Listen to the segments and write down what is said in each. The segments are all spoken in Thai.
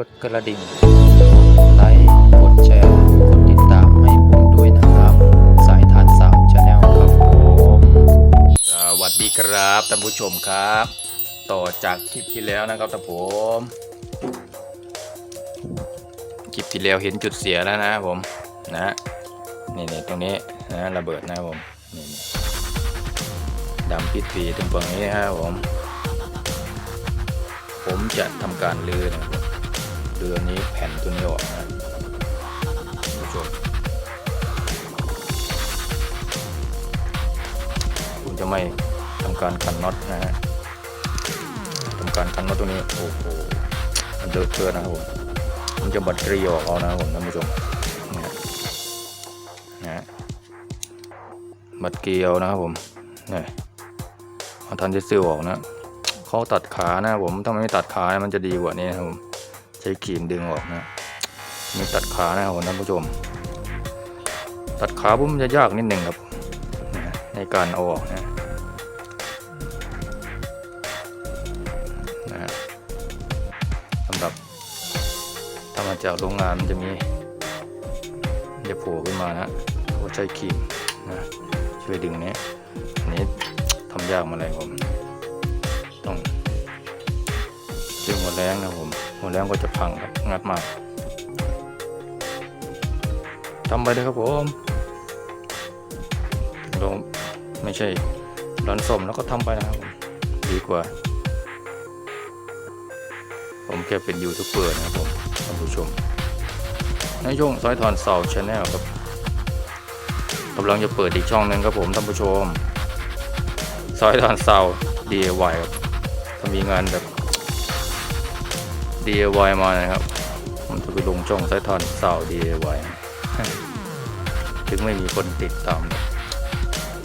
กดกระดิ่งไลค์กดแชร์กดติดตามให้ผมด้วยนะครับ สายทานสาวชาแนลครับผมสวัสดีครับท่านผู้ชมครับ ต่อจากคลิปที่แล้วนะครับท่านผมคลิปที่แล้วเห็นจุดเสียแล้วนะผมนะนี่นี่ตรงนี้นะระเบิดนะผมนี่ดำปิดปีตรงตรงนี้นะครับผม ผมจะทำการลือนะ ครับเรือนี้แผ่นตัวนี้ออกนะผู้ชมผมจะไม่ทำการขันน็อตนะฮะทำการขันน็อตตัวนี้โอ้โหมันเดือดเกินนะครับผมมันจะบัดกรีออกเอานะครับผมท่านผู้ชมนะฮะนะบัดกรีเอานะครับผมนี่เอาทันจะซื้อออกนะเขาตัดขานะผมถ้ามันไม่ตัดขานะมันจะดีกว่านี้นะครับผม ช้ครีมดึงออกนะมีตัดขานะครับท่านผู้ชม ตัดขาปุ๊บมันจะยากนิดหนึ่งครับในการเอาออกนะนะสำหรับ ถ้ามาจากโรงงานมันจะมีจะโผล่ขึ้นมานะเขาใช้ครีมนะช่วยดึงเนี้ยอันนี้ทำยากมาเลยผมต้องเจอหัวแรงนะผม หัวแรงก็จะพังครับงัดมาทำไปเลยครับผมเราไม่ใช่ร้อนสมแล้วก็ทำไปนะครับดีกว่า ผมแค่เป็นยูทูบเบอร์นะครับผมท่านผู้ชมในช่วงซอยทอนเสาชาแนลครับกำลังจะเปิดอีกช่องหนึ่งครับผมท่านผู้ชมซอยทอนเสา DIY ครับถ้ามีงานแบบ DIY มานะครับ ผมจะไปลงช่องสายทอนสาว DIY ถึงไม่มีคนติดตาม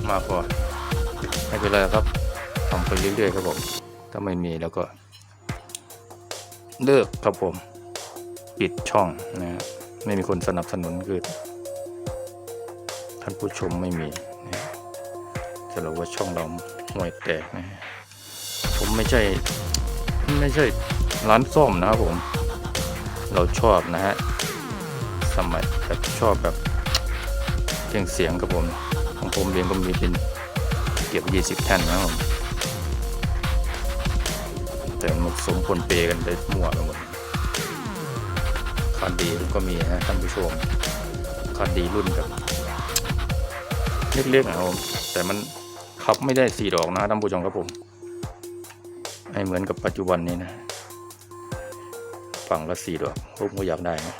มากกว่าไม่เป็นไรครับทำไปเรื่อยๆครับผม ถ้าไม่มีแล้วก็ เลิกครับผม ปิดช่องนะฮะไม่มีคนสนับสนุนคือท่านผู้ชมไม่มีนะจะรู้ว่าช่องเราห่วยแตกนะผมไม่ใช่ ไม่ใช่ ร้านส้มนะครับผม เราชอบนะฮะสมัยแบบชอบแบบเครื่องเสียงกับผมของผมเองก็มีเป็นเก็บยี่สิบแท่นนะครับผมแต่มันสมผลเปกันไปมั่วไปหมดคันดีก็มีนะท่านผู้ชมคันดีรุ่นแบบเล็กๆนะครับผมแต่มันขับไม่ได้สี่ดอกนะท่านผู้ชมครับผมไม่เหมือนกับปัจจุบันนี้นะ ฝั่งละสี่ดอกผมก็อยากได้นะ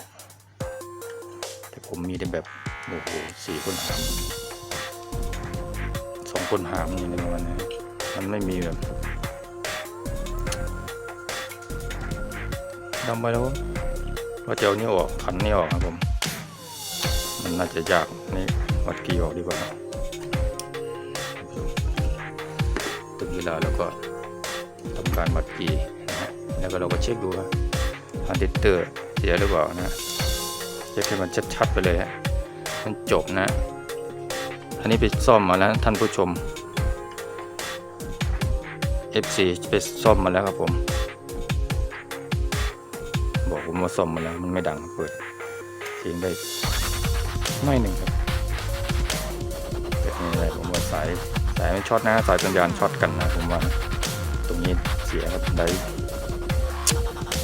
แต่ผมมีแต่แบบโอ้โหสี่คนหามสองคนหามนี่ในวันนี้มันไม่มีแบบดำไปแล้วว่าจะเอานี่ออกขันนี่ออกครับผม มันน่าจะยากนี่วัดกี่ออกดีกว่าถึงเวลาแล้วก็ทำการบัดกีนะฮะแล้วก็เราก็เช็คดูว่า ฮันเดเตอร์เสียหรือเปล่านะเช็คให้มันชัดๆไปเลยฮะมันจบนะ อันนี้ไปซ่อมมาแล้วท่านผู้ชม FC ไปซ่อมมาแล้วครับผม บอกผมว่าซ่อมมาแล้วมันไม่ดังเปิดเสียงได้ไม่หนึ่งครับแต่นี่อะไรผมว่าสายสายไม่ช็อตนะสายสัญญาณช็อตกันนะผมว่าตรงนี้เสียครับได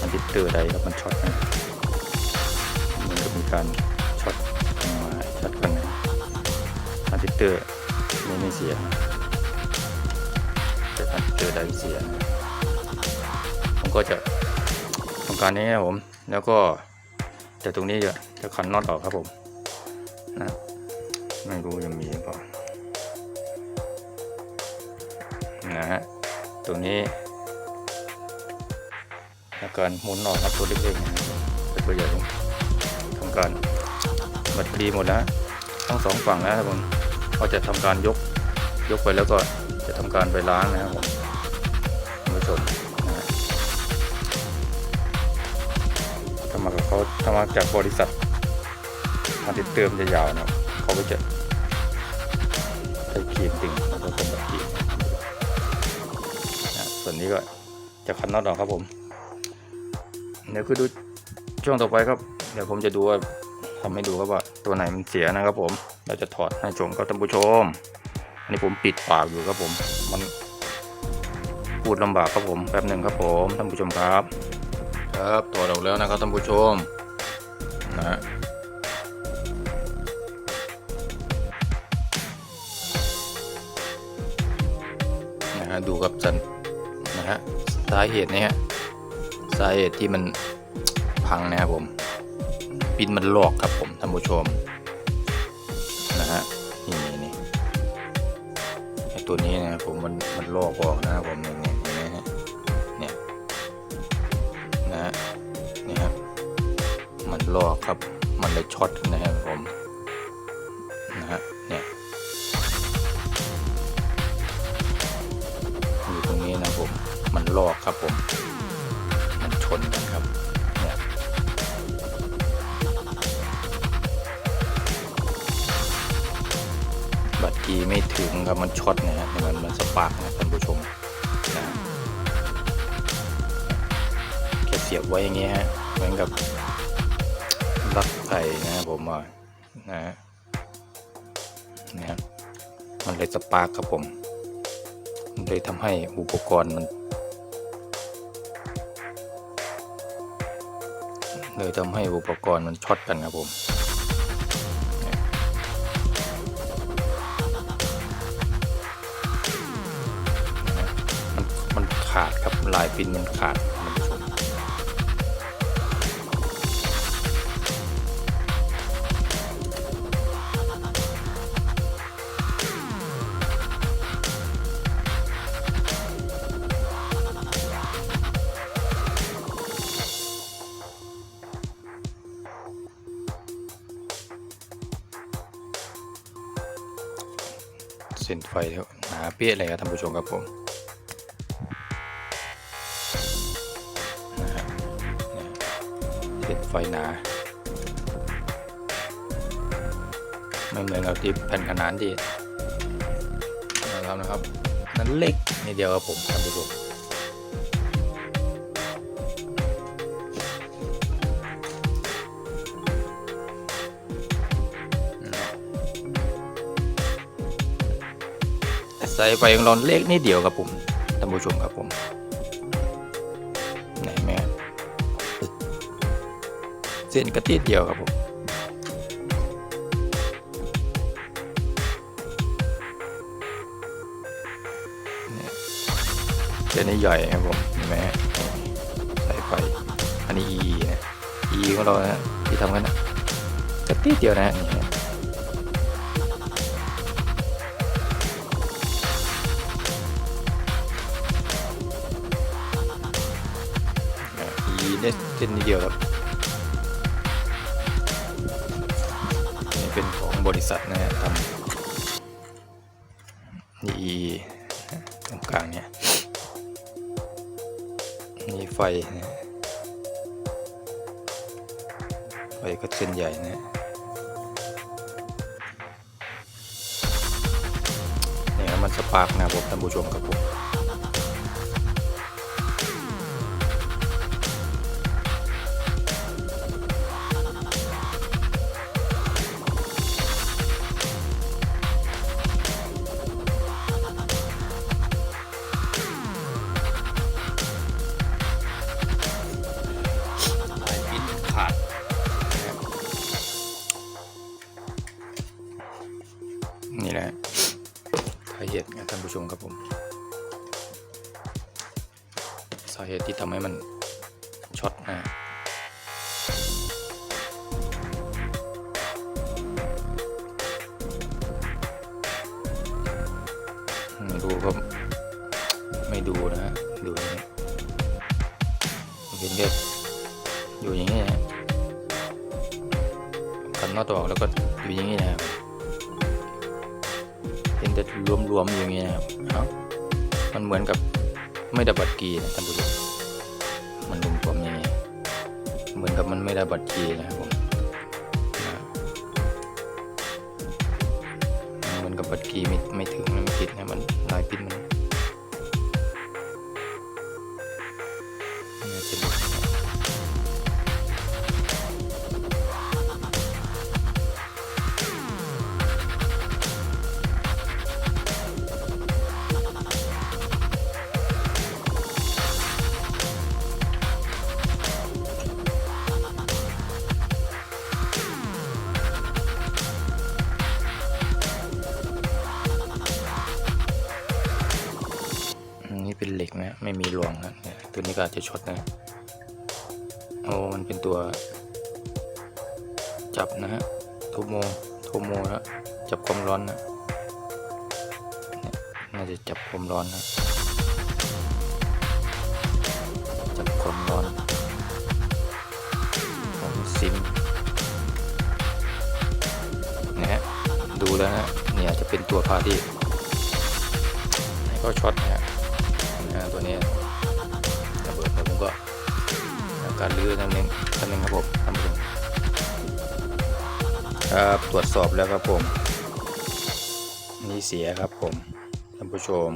มันติดเตอร์ไดครับมันช็อตนะมันก็มีการช็อตออกมาช็อตกันนะติดเตอร์นี่ไม่เสียแต่มันติดเตอร์ไดเสียผมก็จะทำการนี้นะผมแล้วก็แต่ตรงนี้จะจะขันน็อตออกครับผมนะไม่รู้จะมีหรือเปล่านะฮะตัวนี้ อาการหมุนออกครับตัวเล็กๆนะครับแต่ตัวใหญ่ต้องทำการบัดคลีหมดแล้วทั้งสองฝั่งแล้วครับผมก็จะทำการยกยกไปแล้วก็จะทำการไปล้างนะครับผมท่านผู้ชมนะฮะถ้ามากับเขาถ้ามาจากบริษัททาติดเติมจะยาวนะครับเขาก็จะใช้ครีมดึงแล้วก็เป็นแบบครีมนะส่วนนี้ก็จะคันน็อตออกครับผม เดี๋ยวคือดูช่วงต่อไปครับ เดี๋ยวผมจะดูว่าทำให้ดูครับว่าตัวไหนมันเสียนะครับผม เราจะถอดให้ชมครับท่านผู้ชม อันนี้ผมปิดปากอยู่ครับผม มันพูดลำบากครับผมแป๊บหนึ่งครับผมท่านผู้ชมครับ ครับถอดออกแล้วนะครับท่านผู้ชมนะฮะนะฮะดูกับสันนะฮะสาเหตุเนี่ยฮะ สาเหตุที่มันพังนะครับผมปินมันลอกครับผมท่านผู้ชมนะฮะนี่นี่นี่ไอตัวนี้นะครับผมมันมันลอกออกนะครับผมเนี่ยเนี่ยเนี่ยเนี่ยนะฮะนี่ครับมันลอกครับมันเลยช็อตนะครับผมนะฮะเนี่ยอยู่ตรงนี้นะผมมันลอกครับผม ไม่ถึงครับมันช็อตนะฮะมันมันสปาร์กนะท่านผู้ชมนะแค่เสียบไว้อย่างเงี้ยฮะเหมือนกับลักไก่นะผมว่านะฮะนะครับมันเลยสปาร์กครับผมมันเลยทำให้อุปกรณ์มันเลยทำให้อุปกรณ์มันช็อตกันครับผม ลายปินมันขาดเส้นไฟหนาเปี้ยเลยครับท่านผู้ชมครับผม ที่แผ่นขนานที่นะครับนะครับ นั้นเล็กนิดเดียวครับผมท่านผู้ชมใส่ไฟของเราเล็กนิดเดียวครับผมท่านผู้ชมครับผมไหนแม่เส้นกระติดเดียวครับผม เส้นนี้ใหญ่ครับผมเห็นไหมฮะสายไฟอันนี้ E นะ E ของเรานะที่ทำกันนะกระติดเดียวนะนี่ฮะอีเนี่ยเส้นนี้เดียวครับนี่เป็นของบริษัทนะฮะทำ ไฟนะไฟก็เส้นใหญ่นะนี่ยมันสปาร์กนะผมท่านผู้ชมครับผม ดูก็ไม่ดูนะฮะดูอย่างนี้เห็นแค่อยู่อย่างนี้นะกันน็อตออกแล้วก็อยู่อย่างนี้นะครับเห็นแต่รวมๆอยู่อย่างนี้นะครับมันเหมือนกับไม่ได้บัตรกีนะท่านผู้ชมมันรวมๆอย่างนี้เหมือนกับมันไม่ได้บัตรกีนะครับผมเหมือนกับบัตรกีไม่ไม่ถึง ปิดนะมันลายปิ้นมัน ก็อาจจะช็อตนะโอ้มันเป็นตัว จับนะฮะโทโมโทโมนะจับความร้อนนะเนี่ยน่าจะจับความร้อนนะจับความร้อนของซิมนะฮะดูแล้วนะเนี่ยจะเป็นตัวพาที่ให้เขาช็อต การลื้อนั่นเองนั่นเองครับผมท่านผู้ชมครับตรวจสอบแล้วครับผม นี่เสียครับผมท่านผู้ชม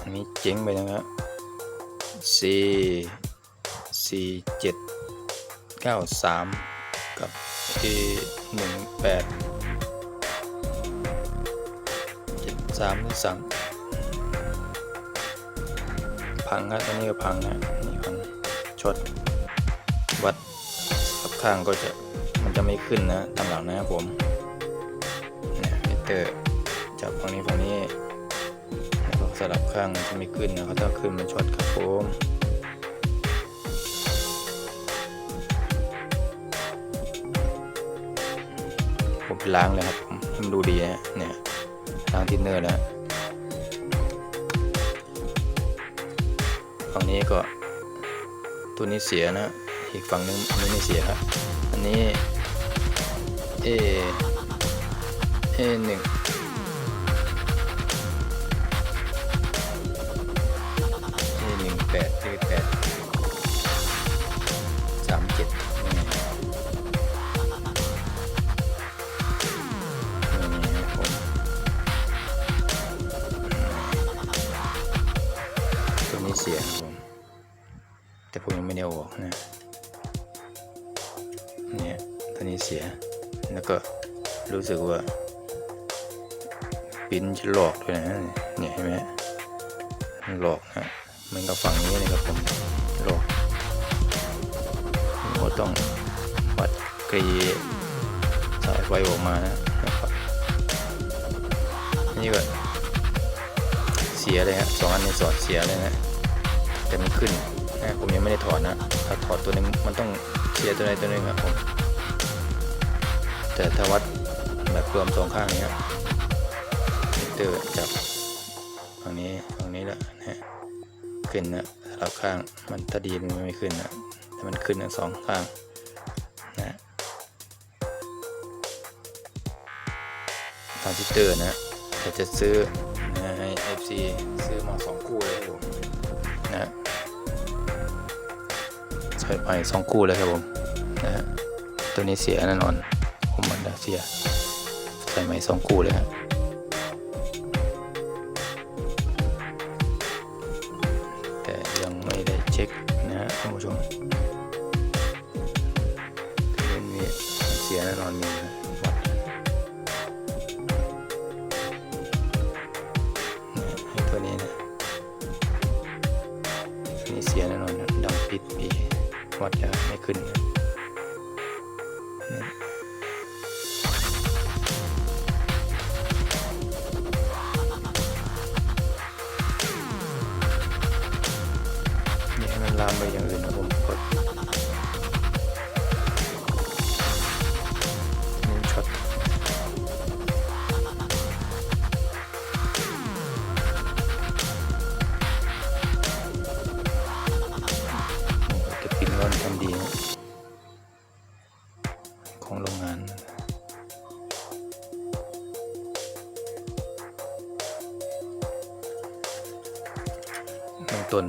อันนี้เจ๊งไปนะครับ C C 7 9 3 กับ A 1 8 7 3นี่3 พังครับตัวนี้ก็พังนะนี่พังช็อตวัดกับข้างก็จะมันจะไม่ขึ้นนะตามหลังนะครับผมเนี่ยมิเตอร์จับฝั่งนี้ฝั่งนี้แล้วก็สลับข้างมันจะไม่ขึ้นนะเขาถ้าขึ้นมันช็อตครับผมผมล้างเลยครับผมให้มันดูดีนะเนี่ยล้างทินเนอร์แล้ว ฝั่งนี้ก็ตัวนี้เสียนะ อีกฝั่งนึงอันนี้ไม่เสียครับ อันนี้ A A หนึ่ง เออกนะเนี่ยตัวนี้เสียแล้วก็รู้สึกว่าปิ้นจะหลอกด้วยนะเนี่ยเห็นไหมหลอกนะมันกับฝั่งนี้เลยครับผมหลอกก็ต้องวัดกรีสายไฟออกมานะนะครับนี่ก็เสียเลยฮะสองอันนี้สอดเสียเลยนะแต่มันขึ้น ผมยังไม่ได้ถอดนะ ถ้าถอดตัวนึงมันต้องเสียร์ตัวใดตัวหนึงครับผม แต่ถ้าวัดแบบรวมสองข้างนี้ยมิเตอร์จับฝั่งนี้ฝั่งนี้แหละนะฮะขึ้นนะสลับข้างมันถ้าดีมันไม่ขึ้นนะแต่มันขึ้นทั้งสองข้างนะทานซิเตอร์นะถ้าจะซื้อนะให้ FC ซื้อมาสองคู่เลยผม ใส่ไปสองคู่เลยครับผมนะฮะตัวนี้เสียแน่นอนผมมันเสียใส่ใหมสองคู่เลยฮะแต่ยังไม่ได้เช็คนะฮะท่านผู้ชม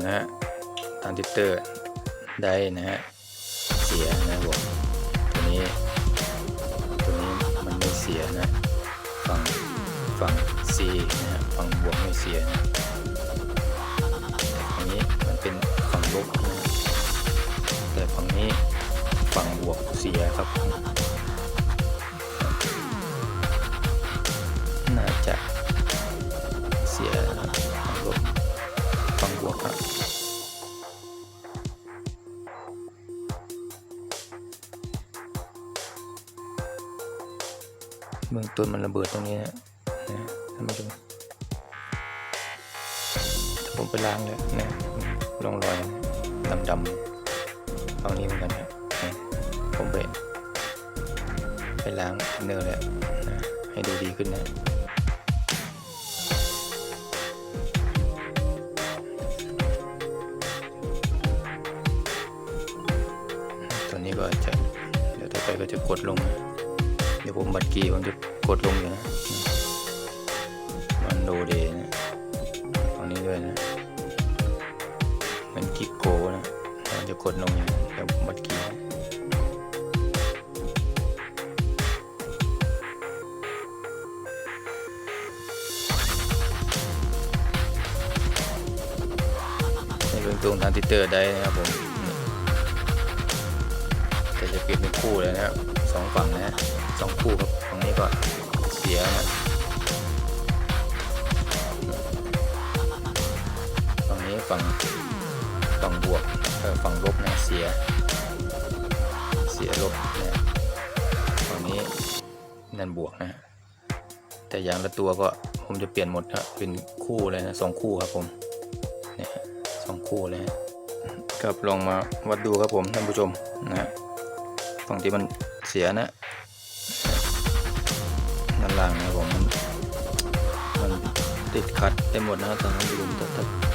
นะฮะทานซิสเตอร์ได้นะฮะเสียนะบผมตัวนี้ตัวนี้มันไม่เสียนะฝั่งฝั่ง C นะฮะฝั่งบวกไม่เสียนะแต่ฝั่งนี้มันเป็นฝั่งลบนะฮะแต่ฝั่งนี้ฝั่งบวกเสียครับ ต้นมันระเบิดตรงนี้นะท่านผู้ชมผมไปล้างเลยนะร่องรอยดำๆตรงนี้เหมือนกันนะนี่ผมไปไปล้างเนื้อแล้วนะให้ดูดีขึ้นนะตัวนี้ก็จะเดี๋ยวต่อไปก็จะกดลงนะเดี๋ยวผมบัดกีผมจะ กดลงอยู่นะมันโดเดนะตรงนี้ด้วยนะมันกิกโกนะมันจะกดลงอยู่นะเดี๋ยวผมบัดกีนี่เป็นตรงทานซิเตอร์ได้นะครับผมแต่จะเปลี่ยนเป็นคู่เลยนะครับ สองฝั่งนะฮะสองคู่ครับฝั่งนี้ก็เสียนะฝั่งนี้ฝั่งฝั่งบวกเออฝั่งลบนะเสีย เสียลบนะฝั่งนี้นั่นบวกนะฮะแต่อย่างละตัวก็ผมจะเปลี่ยนหมดครับเป็นคู่เลยนะสองคู่ครับผมเนี่ยสองคู่เลยฮะครับลองมาวัดดูครับผมท่านผู้ชมนะฮะฝั่งที่มัน เสียนะด้านล่างนะผมมันติดขัดได้หมดนะตอนนั้นดูมันตัด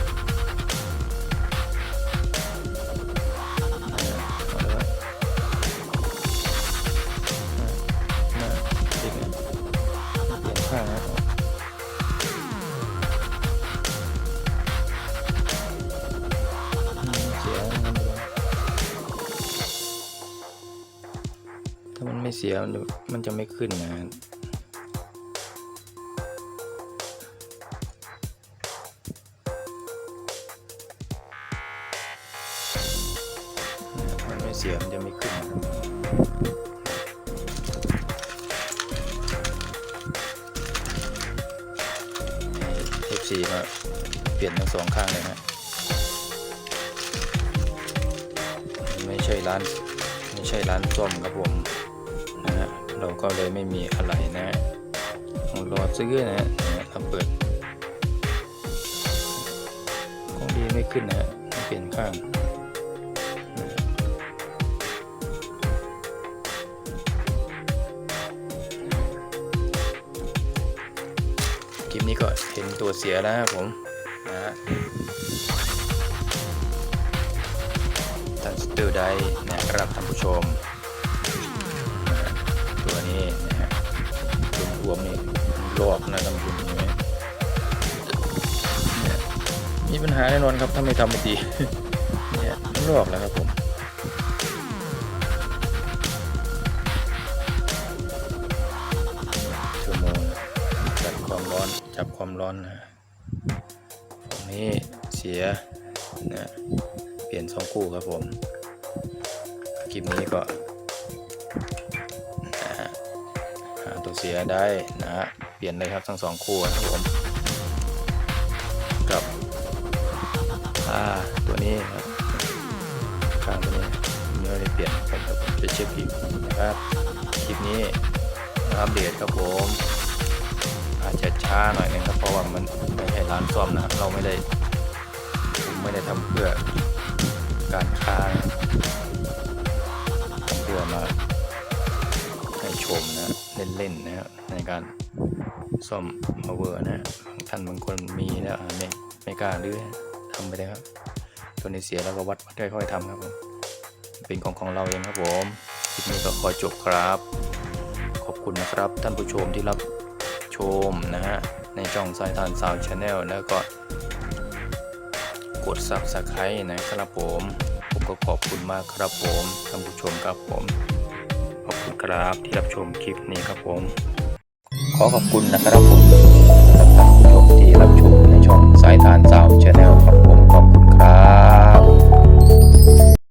มันไม่เสียมันจะไม่ขึ้นนะมันไม่เสียมันจะไม่ขึ้นนะครับเอฟซีมาเปลี่ยนทั้งสองข้างเลยนะไม่ใช่ร้าน ไม่ใช่ร้านส้มครับผม เราก็เลยไม่มีอะไรนะต้องรอซื้อนะนะฮะถ้าเปิดของดีไม่ขึ้นนะเปลี่ยนข้างคลิปนี้ก็เห็นตัวเสียแล้วครับผมนะฮะทันสตอร์ได้นะครับท่านผู้ชม นี้นะฮะรวมๆนี่ลอกนะท่านผู้ชมเห็นไหมเนี่มีปัญหาแน่นอนครับถ้าไม่ทำไม่ดีเนี่ยมันลอกแล้วครับผมชั่วโมงจับความร้อนจับความร้อนนะฝั่งนี้เสียนะเปลี่ยนสองคู่ครับผมคลิปนี้ก็ สียได้นะฮะเปลี่ยนเลยครับทั้งสองคู่นะครับผมกับอ่าตัวนี้ครับข้างตัวนี้ไม่ได้เปลี่ยนครับเดี๋ยวผมจะเช็คคลิปนะครับคลิปนี้อัปเดตครับผมอาจจะช้าหน่อยนึงครับเพราะว่ามันไม่ใช่ร้านซ่อมนะครับเราไม่ได้ผมไม่ได้ทำเพื่อการค้านะเพื่อมาให้ชมนะ เล่นๆนะครับในการซ่อมมาเวอร์นะฮะท่านบางคนมีแล้วไม่ไม่กล้าดื้อทำไปเลยครับตัวนี้เสียแล้วก็วัดค่อยๆทำครับผมเป็นของของเราเองครับผมคลิปนี้ก็ขอจบครับ ขอบคุณนะครับท่านผู้ชมที่รับชมนะฮะในช่องสายทานสาวชาแนลแล้วก็กด subscribe นะครับผม ผมก็ขอบคุณมากครับผมท่านผู้ชมครับผม ครับ ที่รับชมคลิปนี้ครับผม ขอขอบคุณนะครับผมสำหรับท่านผู้ชมที่รับชมในช่องสายทานส